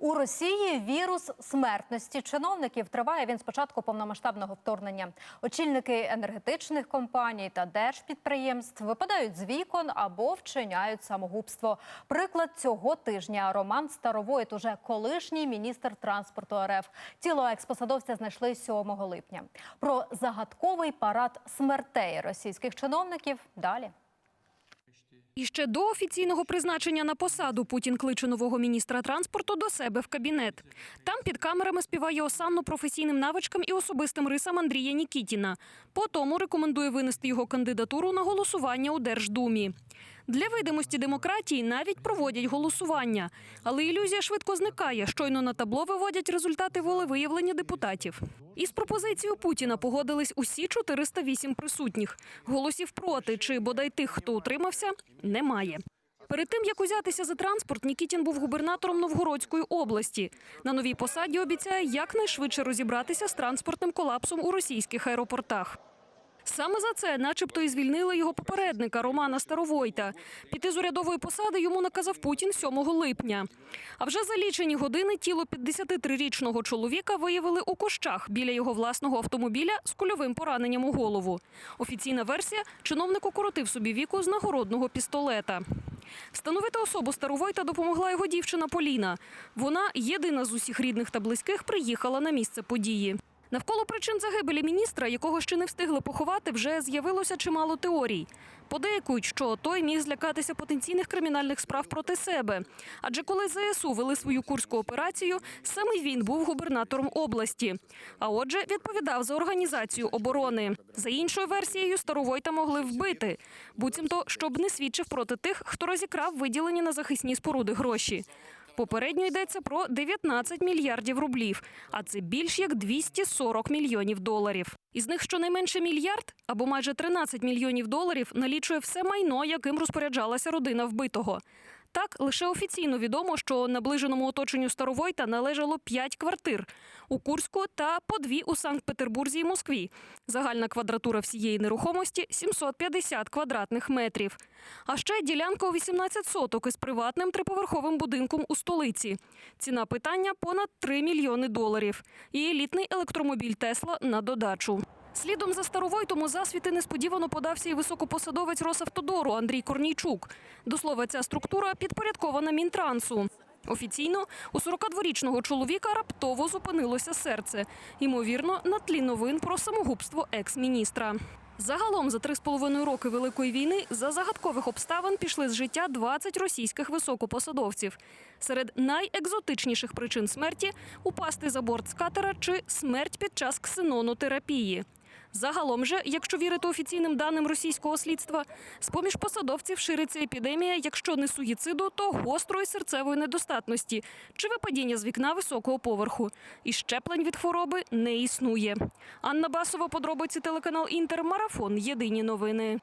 У Росії вірус смертності чиновників триває він з початку повномасштабного вторгнення. Очільники енергетичних компаній та держпідприємств випадають з вікон або вчиняють самогубство. Приклад цього тижня Роман Старовойт, уже колишній міністр транспорту РФ. Тіло експосадовця знайшли 7 липня. Про загадковий парад смертей російських чиновників далі. І ще до офіційного призначення на посаду Путін кличе нового міністра транспорту до себе в кабінет. Там під камерами співає осанну професійним навичкам і особистим рисам Андрія Нікітіна. Потому рекомендує винести його кандидатуру на голосування у Держдумі. Для видимості демократії навіть проводять голосування, але ілюзія швидко зникає. Щойно на табло виводять результати волевиявлення депутатів. Із пропозицією Путіна погодились усі 408 присутніх. Голосів проти чи бодай тих, хто утримався, немає. Перед тим як узятися за транспорт, Нікітін був губернатором Новгородської області. На новій посаді обіцяє якнайшвидше розібратися з транспортним колапсом у російських аеропортах. Саме за це, начебто, і звільнили його попередника Романа Старовойта. Піти з урядової посади йому наказав Путін 7 липня. А вже за лічені години тіло 53-річного чоловіка виявили у кощах біля його власного автомобіля з кульовим пораненням у голову. Офіційна версія – чиновник укоротив собі віку з нагородного пістолета. Встановити особу Старовойта допомогла його дівчина Поліна. Вона, єдина з усіх рідних та близьких, приїхала на місце події. Навколо причин загибелі міністра, якого ще не встигли поховати, вже з'явилося чимало теорій. Подейкують, що той міг злякатися потенційних кримінальних справ проти себе. Адже коли ЗСУ вели свою курську операцію, саме він був губернатором області. А отже, відповідав за організацію оборони. За іншою версією, Старовойта могли вбити, буцімто, щоб не свідчив проти тих, хто розікрав виділені на захисні споруди гроші. Попередньо йдеться про 19 мільярдів рублів, а це більш як 240 мільйонів доларів. Із них щонайменше мільярд або майже 13 мільйонів доларів налічує все майно, яким розпоряджалася родина вбитого. Так, лише офіційно відомо, що наближеному оточенню Старовойта належало 5 квартир у Курську та по дві у Санкт-Петербурзі і Москві. Загальна квадратура всієї нерухомості 750 квадратних метрів. А ще ділянка у 18 соток із приватним триповерховим будинком у столиці. Ціна питання понад 3 мільйони доларів. І елітний електромобіль Тесла на додачу. Слідом за Старовойтом у засвіти несподівано подався і високопосадовець Росавтодору Андрій Корнійчук. До слова, ця структура підпорядкована Мінтрансу. Офіційно у 42-річного чоловіка раптово зупинилося серце. Ймовірно, на тлі новин про самогубство екс-міністра. Загалом за три з половиною роки Великої війни за загадкових обставин пішли з життя 20 російських високопосадовців. Серед найекзотичніших причин смерті упасти за борт з катера чи смерть під час ксенонотерапії. Загалом же, якщо вірити офіційним даним російського слідства, з-поміж посадовців шириться епідемія, якщо не суїциду, то гострої серцевої недостатності чи випадіння з вікна високого поверху. І щеплень від хвороби не існує. Анна Басова, подробиці телеканал Інтермарафон. Єдині новини.